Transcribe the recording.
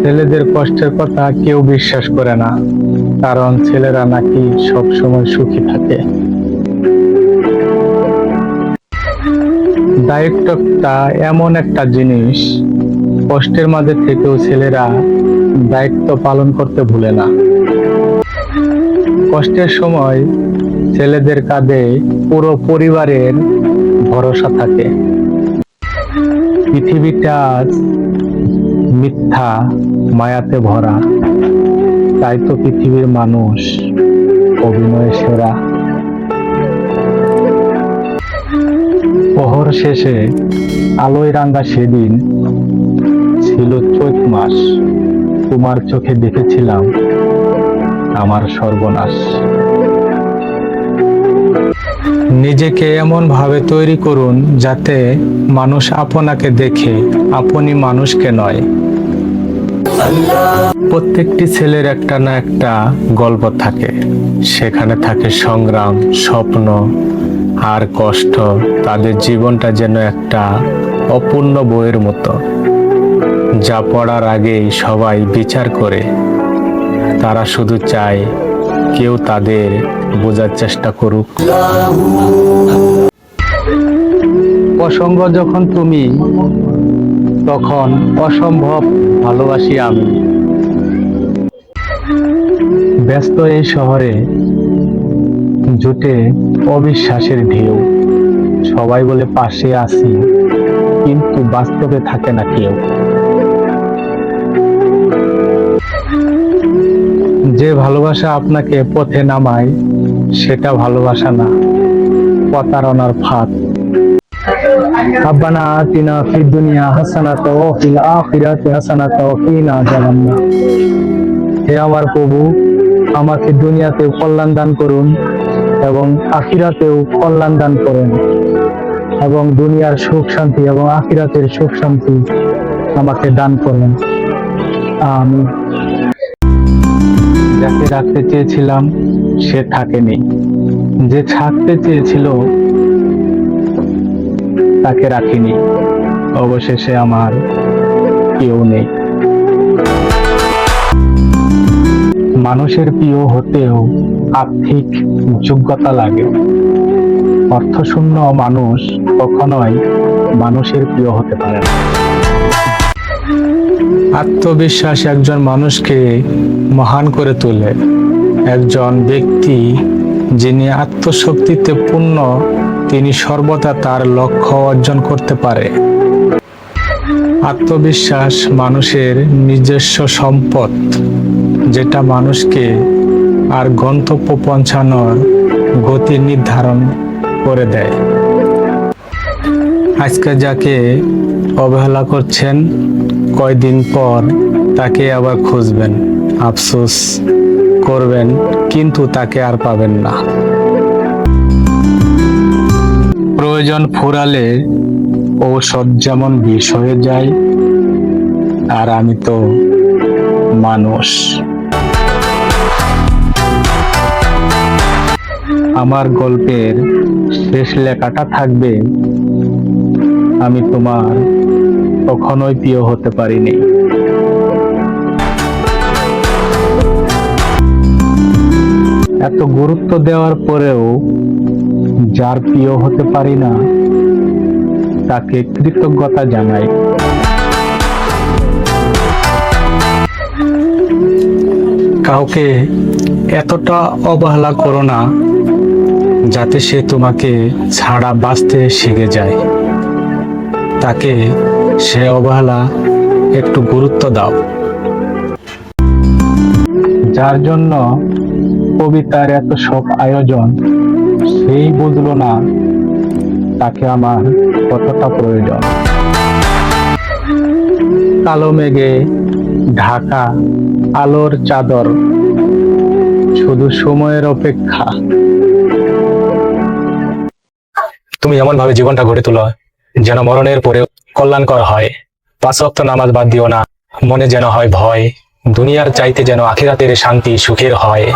ছেলেদের কষ্টের কথা কেউ বিশ্বাস করে না, কারণ ছেলেরা নাকি সব সময় সুখী থাকে। দায়িত্বটা এমন একটা জিনিস, কষ্টের মাঝে থেকেও ছেলেরা দায়িত্ব পালন করতে ভুলে না। কষ্টের সময় ছেলেদের কাঁধে পুরো পরিবারের ভরসা থাকে। পৃথিবীটা আজ মিথ্যা মায়াতে ভরা, তাই তো পৃথিবীর মানুষ অভিনয় সেরা। প্রহর শেষে আলোয় রাঙ্গা সেদিন ছিল চৈত মাস। তোমার চোখে দেখেছিলাম আমার সর্বনাশ। নিজেকে এমন ভাবে তৈরি করুন যাতে মানুষ আপনাকে দেখে, আপনি মানুষকে নয়। প্রত্যেকটি ছেলের একটা না একটা গল্প থাকে। সেখানে থাকে সংগ্রাম, স্বপ্ন আর কষ্ট। তাদের জীবনটা যেন একটা অপূর্ণ বইয়ের মতো। যা পড়ার আগেই সবাই বিচার করে। তারা শুধু চায় কেউ তাদের বোঝার চেষ্টা করুক। প্রসঙ্গ যখন তুমি, তখন অসম্ভব ভালোবাসি আমি। ব্যস্ত এই শহরে জুটে অবিশ্বাসের ঢেউ। সবাই বলে পাশে আছি, কিন্তু বাস্তবে থাকে না কেউ। যে ভালোবাসা আপনাকে পথে নামায় সেটা ভালোবাসা না প্রতারণার ফাঁদ ربنا آتنا في الدنيا حسنة وفي الآخرة حسنة وقنا عذاب النار হে আমার প্রভু আমাকে দুনিয়াতে কল্যাণ দান করুন এবং আখিরাতেও কল্যাণ দান করেন এবং দুনিয়ার সুখ শান্তি এবং আখিরাতের সুখ শান্তি আমাকে দান করেন আমি যাকে রাখতে চেয়েছিলাম সে থাকেনি। যে ছাড়তে চেয়েছিল, তাকে রাখিনি। অবশেষে আমার কেউ নেই। মানুষের প্রিয় হতেও আর্থিক যোগ্যতা লাগে। অর্থশূন্য মানুষ কখনোই মানুষের প্রিয় হতে পারে না। আত্মবিশ্বাস একজন মানুষকে মহান করে তোলে। একজন ব্যক্তি যিনি আত্মশক্তিতে পূর্ণ, তিনি সর্বদা তার লক্ষ্য অর্জন করতে পারে। আত্মবিশ্বাস মানুষের নিজস্ব সম্পদ, যেটা মানুষকে আর গন্তব্য পৌঁছানোর গতি নির্ধারণ করে দেয়। আজকে যাকে অবহেলা করছেন, কয়দিন পর তাকে আবার খুঁজবেন। আফসোস। করবেন, কিন্তু তাকে আর পাবেন না। প্রয়োজন ফুরালে ঔষধ যেমন বিষ হয়ে যায়, আর আমি তো মানুষ। আমার গল্পের শেষ লেখাটা থাকবে, আমি তোমার কখনোই প্রিয় হতে পারিনি। এত গুরুত্ব দেওয়ার পরেও যার প্রিয় হতে পারি না তাকে কৃতজ্ঞতা জানাই। কাউকে এতটা অবহেলা করো না যাতে সে তোমাকে ছাড়া বাঁচতে শিখে যায়। তাকে সে অবহেলা একটু গুরুত্ব দাও। যার জন্য কবিতার এত সব আয়োজন, সেই বুঝলো না তাকে আমার কতটা প্রয়োজন। কালো মেঘে ঢাকা আলোর চাদর, শুধু সময়ের অপেক্ষা। তুমি এমন ভাবে জীবনটা গড়ে তোলো, যেন মরণের পরে কল্যাণকর হয়। পাঁচ ওয়াক্ত নামাজ বাদ দিও না, মনে যেন হয় ভয়, দুনিয়ার চাইতে যেন আখিরাতের শান্তি সুখের হয়।